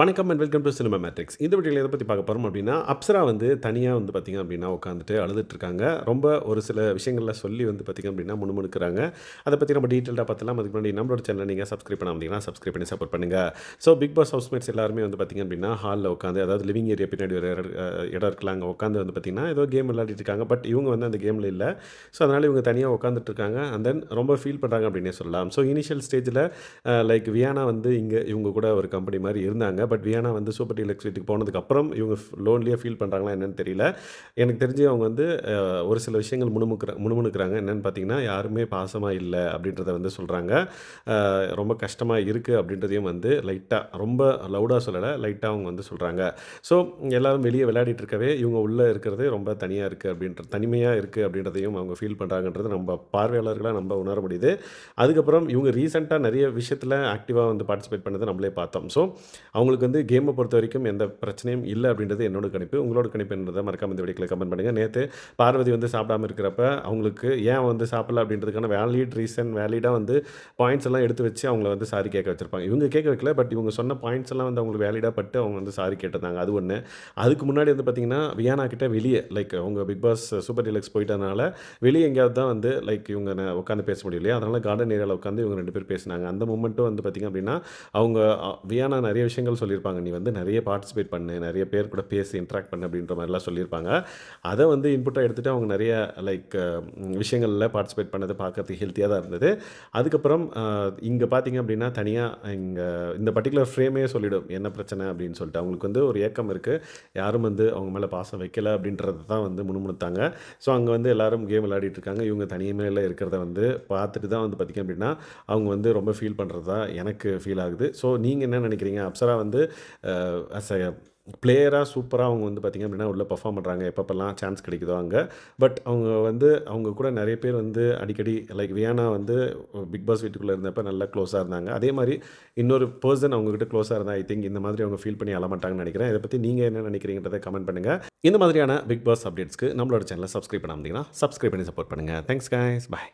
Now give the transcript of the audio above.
வணக்கம் and welcome to Cinema Matrix இந்த வீடியோவில் எதை பற்றி பார்க்க போகிறோம் அப்படின்னா அப்சரா வந்து தனியாக வந்து பார்த்திங்க அப்படின்னா உட்காந்துட்டு அழுதுட்டு இருக்காங்க. ரொம்ப ஒரு சில விஷயங்களில் சொல்லி வந்து பார்த்திங்க அப்படின்னா முணுமுணுக்கிறாங்க. அதை பற்றி நம்ம டீட்டெயிலாக பார்த்தலாம் அதுக்கு முன்னாடி நம்மளோட சேனலை நீங்கள் சப்ஸ்கிரைப் பண்ண அப்படின்னா சப்ஸ்கிரைப் பண்ணி சப்போர்ட் பண்ணுங்கள் ஸோ பிக் பாஸ் ஹவுஸ்மேட்ஸ் எல்லாருமே வந்து பார்த்திங்க அப்படின்னா ஹாலில் உட்காந்து அதாவது லிவிங் ஏரியா பின்னாடி ஒரு இடம் இருக்கலாம் இடம் அங்கே உட்காந்து வந்து பார்த்திங்கன்னா ஏதோ கேம் விளையாடிட்டு இருக்காங்க. பட் இவங்க வந்து அந்த கேமில் இல்லை. ஸோ அதனால் இவங்க தனியாக உட்காந்துட்டு இருக்காங்க. அண்ட் தென் ரொம்ப ஃபீல் பண்ணுறாங்க அப்படின்னே சொல்லலாம். ஸோ இனிஷியல் ஸ்டேஜில் லைக் வியானா வந்து இங்கே இவங்க கூட ஒரு கம்பெனி மாதிரி இருந்தாங்க. பட் வியானா வந்து சூப்பர் டீலக்ஸ் வீட்டுக்கு போனதுக்கப்புறம் இவங்க லோன்லியாக ஃபீல் பண்ணுறாங்களா என்னன்னு தெரியல. எனக்கு தெரிஞ்சு அவங்க வந்து ஒரு சில விஷயங்கள் முணுமுக்கிற முணுமுணுக்கிறாங்க. என்னென்னு பார்த்தீங்கன்னா யாருமே பாசமாக இல்லை அப்படின்றத வந்து சொல்கிறாங்க ரொம்ப கஷ்டமாக இருக்குது அப்படின்றதையும் வந்து லைட்டாக ரொம்ப லவுடாக சொல்லலை லைட்டாக அவங்க வந்து சொல்கிறாங்க ஸோ எல்லாரும் வெளியே விளையாடிட்டு இருக்கவே இவங்க உள்ளே இருக்கிறதே ரொம்ப தனியாக இருக்குது அப்படின்ற தனிமையாக இருக்குது அப்படின்றதையும் அவங்க ஃபீல் பண்ணுறாங்கன்றது நம்ம பார்வையாளர்களாக நம்ம உணர முடியுது. அதுக்கப்புறம் இவங்க ரீசெண்டாக நிறைய விஷயத்தில் ஆக்டிவாக வந்து பார்ட்டிசிபேட் பண்ணதை நம்மளே பார்த்தோம். ஸோ அவங்க உங்களுக்கு வந்து கேமை பொறுத்த வரைக்கும் எந்த பிரச்சனையும் இல்லை அப்படின்றது என்னோட கணிப்பு. உங்களோட கணிப்பு என்னதை மறக்காம இந்த வீடியோவில் கமெண்ட் பண்ணுங்கள் நேற்று பார்வதி வந்து சாப்பிடாம இருக்கிறப்ப அவங்களுக்கு ஏன் வந்து சாப்பிடல அப்படின்றதுக்கான வேலிட் ரீசன் வேலிடாக வந்து பாயிண்ட்ஸ் எல்லாம் எடுத்து வச்சு அவங்கள வந்து சாரி கேட்க வச்சிருப்பாங்க. இவங்க கேட்க வைக்கல பட் இவங்க சொன்ன பாயிண்ட்ஸ் எல்லாம் வந்து அவங்களுக்கு வேலிடாக பட்டு அவங்க வந்து சாரி கேட்டிருந்தாங்க. அது ஒன்று அதுக்கு முன்னாடி வந்து பார்த்தீங்கன்னா வியானா கிட்ட வெளியே லைக் அவங்க பிக் பாஸ் சூப்பர் டீலக்ஸ் போயிட்டனால வெளியே எங்கேயாவது தான் வந்து லைக் இவங்க உட்காந்து பேச முடியல அதனால் கார்டன் ஏரியாவில் உட்காந்து இவங்க ரெண்டு பேர் பேசினாங்க. அந்த மூமெண்ட்டும் வந்து பார்த்திங்க அப்படின்னா அவங்க வியானா நிறைய விஷயங்கள் சொல்லியிருப்பாங்க. நீ வந்து நிறைய பார்ட்டிசிபேட் பண்ணு நிறைய பேர் கூட பேசி இன்ட்ராக்ட் பண்ணு அப்படின்ற மாதிரிலாம் சொல்லியிருப்பாங்க. அதை வந்து இன்புட்டாக எடுத்துகிட்டு அவங்க நிறைய லைக் விஷயங்களில் பார்ட்டிசிபேட் பண்ணது பார்க்கறதுக்கு ஹெல்த்தியாக தான் இருந்தது. அதுக்கப்புறம் இங்கே பார்த்தீங்க அப்படின்னா தனியாக இங்கே இந்த பர்டிகுலர் ஃப்ரேமே சொல்லிவிடும் என்ன பிரச்சனை? அப்படின்னு சொல்லிட்டு. அவங்களுக்கு வந்து ஒரு ஏக்கம் இருக்குது யாரும் வந்து அவங்க மேலே பாசம் வைக்கல அப்படின்றது தான் வந்து முணுமுணுத்தாங்க. ஸோ அங்கே வந்து எல்லாரும் கேம் விளையாடிட்டு இருக்காங்க. இவங்க தனிமையில் இருக்கிறத வந்து பார்த்துட்டு தான் வந்து பார்த்திங்க அப்படின்னா அவங்க வந்து ரொம்ப ஃபீல் பண்ணுறதா எனக்கு ஃபீல் ஆகுது. ஸோ நீங்கள் என்ன நினைக்கிறீங்க? அப்சரா வந்து வந்து அஸ் அ பிளேயராக சூப்பராக அவங்க வந்து பார்த்திங்க அப்படின்னா உள்ளே பர்ஃபார்ம் பண்ணுறாங்க எப்பப்பெல்லாம் சான்ஸ் கிடைக்குதோ அங்கே. பட் அவங்க வந்து அவங்க கூட நிறைய பேர் வந்து அடிக்கடி லைக் வியானா வந்து பிக் பாஸ் வீட்டுக்குள்ளே இருந்தப்போ நல்லா க்ளோஸாக இருந்தாங்க. அதே மாதிரி இன்னொரு பர்சன் அவங்ககிட்ட க்ளோஸாக இருந்தால் ஐ திங்க் இந்த மாதிரி அவங்க ஃபீல் பண்ணி அழமாட்டாங்கன்னு நினைக்கிறேன். இதை பற்றி நீங்கள் என்ன நினைக்கிறீங்கிறத கமெண்ட் பண்ணுங்கள் இந்த மாதிரியான பிக் பாஸ் அப்டேட்ஸ்க்கு நம்மளோட சேனலை சப்ஸ்கிரைப் பண்ணாமல் சப்ஸ்கிரைப் பண்ணி சப்போர்ட் பண்ணுங்கள் தேங்க்ஸ் கைஸ் பாய்